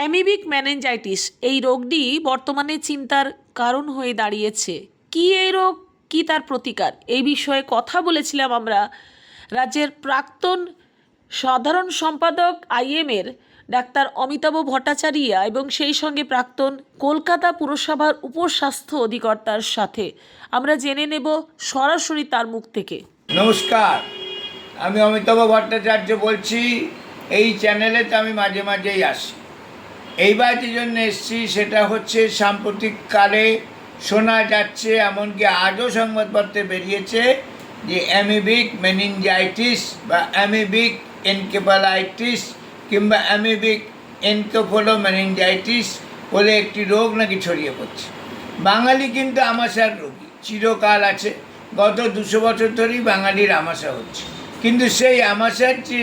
Amoebic meningitis এই রোগটি বর্তমানে চিন্তার কারণ হয়ে দাঁড়িয়েছে। কি এই রোগ? কি তার প্রতিকার? এই বিষয়ে কথা বলেছিলাম আমরা রাজ্যের প্রাক্তন সাধারণ সম্পাদক আইএমের ডাক্তার অমিতাভ ভট্টাচারিয়া এবং সেই সঙ্গে প্রাক্তন কলকাতা পুরসভার উপস্বাস্থ্য অধিকর্তার সাথে। আমরা জেনে নেব সরাসরি তার মুখ থেকে। নমস্কার, আমি অমিতাভ ভট্টাচার্য বলছি। এই চ্যানেলে তো আমি মাঝে মাঝেই আসি। যে জন্য এসছি সেটা হচ্ছে সাম্প্রতিককালে শোনা যাচ্ছে, এমনকি আজও সংবাদপত্রে বেরিয়েছে যে অ্যামিবিক মেনিনজাইটিস বা অ্যামিবিক এনকেপালাইটিস কিংবা অ্যামিবিক এনকেফোলো মেনিনজাইটিস বলে একটি রোগ নাকি ছড়িয়ে পড়ছে। বাঙালি কিন্তু আমাশার রোগী, চিরকাল আছে। গত দুশো বছর ধরেই বাঙালির আমাশা হচ্ছে। কিন্তু সেই আমাশার যে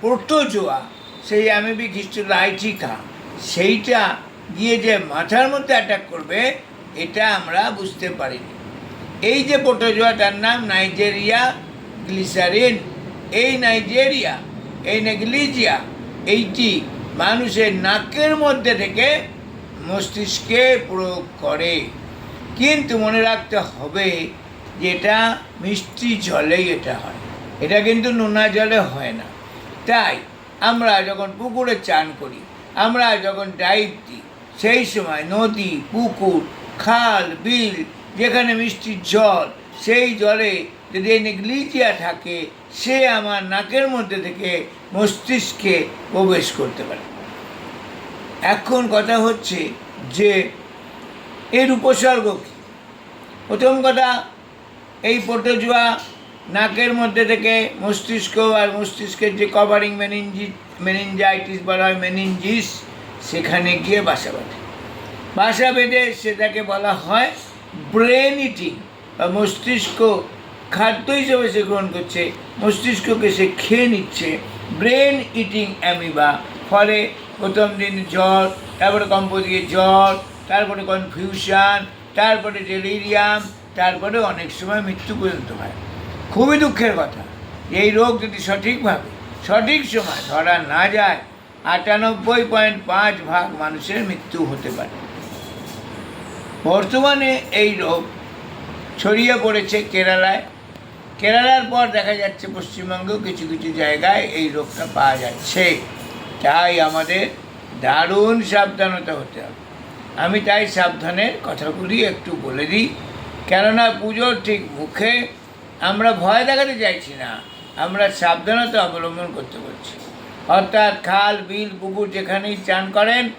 প্রোটোজোয়া সেই অ্যামিবিক হিস্টোলাইটিকা সেইটা গিয়ে যে মাথার মধ্যে অ্যাটাক করবে, এটা আমরা বুঝতে পারিনি। এই যে পোটোজোয়াটার নাম নাইজেরিয়া গ্লিসারিন, এই নাইজেরিয়া, এই নেগলিজিয়া, এইটি মানুষের নাকের মধ্যে থেকে মস্তিষ্কে প্রয়োগ করে। কিন্তু মনে রাখতে হবে যে এটা মিষ্টি জলেই এটা হয়। এটা কিন্তু নোনা জলে হয় না। তাই আমরা যখন পুকুরে চান করি, আমরা যখন ডাইভ দিই, সেই সময় নদী, পুকুর, খাল, বিল, যেখানে মিষ্টির জল, সেই জলে যদি নেগলিজিয়া থাকে, সে আমার নাকের মধ্যে থেকে মস্তিষ্কে প্রবেশ করতে পারে। এখন কথা হচ্ছে যে, এর উপসর্গ কী? প্রথম কথা, এই প্রোটোজোয়া নাকের মধ্যে থেকে মস্তিষ্ক আর মস্তিষ্কের যে কভারিং মেনিনজি মেনিনজাইটিস বলা হয় মেনিনজিস সেখানে গিয়ে বাসা বাঁধে। বাসা বেঁধে সেটাকে বলা হয় ব্রেন ইটিং বা মস্তিষ্ক খাদ্য হিসেবে সে গ্রহণ করছে, মস্তিষ্ককে সে খেয়ে নিচ্ছে। ব্রেন ইটিং অ্যামিবা ফলে প্রথম দিন জ্বর, তারপরে কম্প দিয়ে জ্বর, তারপরে কনফিউশন তারপরে ডেলিরিয়াম তারপরে অনেক সময় মৃত্যু পর্যন্ত হয়। খুবই দুঃখের কথা। এই রোগ যদি সঠিকভাবে, সঠিক সময় ধরা না যায়, আটানব্বই পয়েন্ট পাঁচ ভাগ মানুষের মৃত্যু হতে পারে। বর্তমানে এই রোগ ছড়িয়ে পড়েছে কেরালায়। কেরালার পর দেখা যাচ্ছে পশ্চিমবঙ্গেও কিছু কিছু জায়গায় এই রোগটা পাওয়া যাচ্ছে। তাই আমাদের দারুণ সাবধানতা হতে হবে। আমি তাই সাবধানের কথাগুলি একটু বলে দিই। কেননা পুজোর ঠিক মুখে আমরা ভয় দেখাতে চাইছি না। আমরা সাবধানতা অবলম্বন করতে বলছি। অর্থাৎ খাল, বিল, পুকুর যেখানেই চান করেন,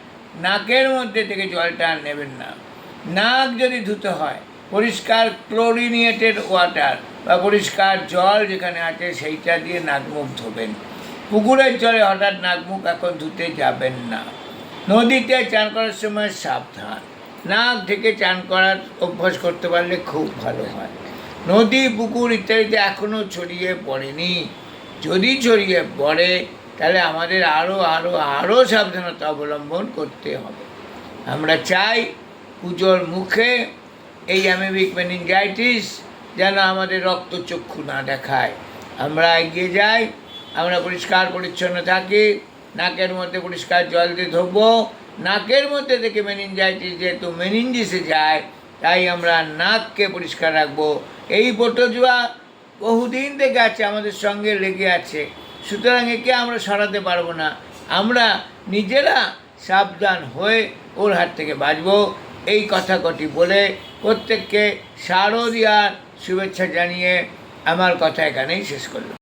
নাকের মধ্যে থেকে জলটা আর নেবেন না। নাক যদি ধুতে হয়, পরিষ্কার ক্লোরিনেটেড ওয়াটার বা পরিষ্কার জল যেখানে আছে, সেইটা দিয়ে নাক মুখ ধোবেন। পুকুরের জলে হঠাৎ নাক মুখ এখন ধুতে যাবেন না। নদীতে চান করার সময় সাবধান। নাক থেকে চান করার অভ্যাস করতে পারলে খুব ভালো হয়। নদী, পুকুর ইত্যাদিতে এখনও ছড়িয়ে পড়েনি। যদি ছড়িয়ে পড়ে, তাহলে আমাদের আরও আরও আরও সাবধানতা অবলম্বন করতে হবে। আমরা চাই পুজোর মুখে এই অ্যামিবিক মেনিনজাইটিস যেন আমাদের রক্তচক্ষু না দেখায়। আমরা এগিয়ে যাই, আমরা পরিষ্কার পরিচ্ছন্ন থাকি, নাকের মধ্যে পরিষ্কার জল দিয়ে ধোবো, নাকের মধ্যে থেকে মেনিনজাইটিস যেহেতু মেনিনজিসে যায় তাই আমরা নাককে পরিষ্কার রাখব। এই প্রোটোজোয়া বহুদিন থেকে আছে, আমাদের সঙ্গে লেগে আছে। সুতরাং একে আমরা সরাতে পারব না। আমরা নিজেরা সাবধান হয়ে ওর হাত থেকে বাঁচবো। এই কথা কটি বলে প্রত্যেককে শারদীয়ার শুভেচ্ছা জানিয়ে আমার কথা এখানেই শেষ করলাম।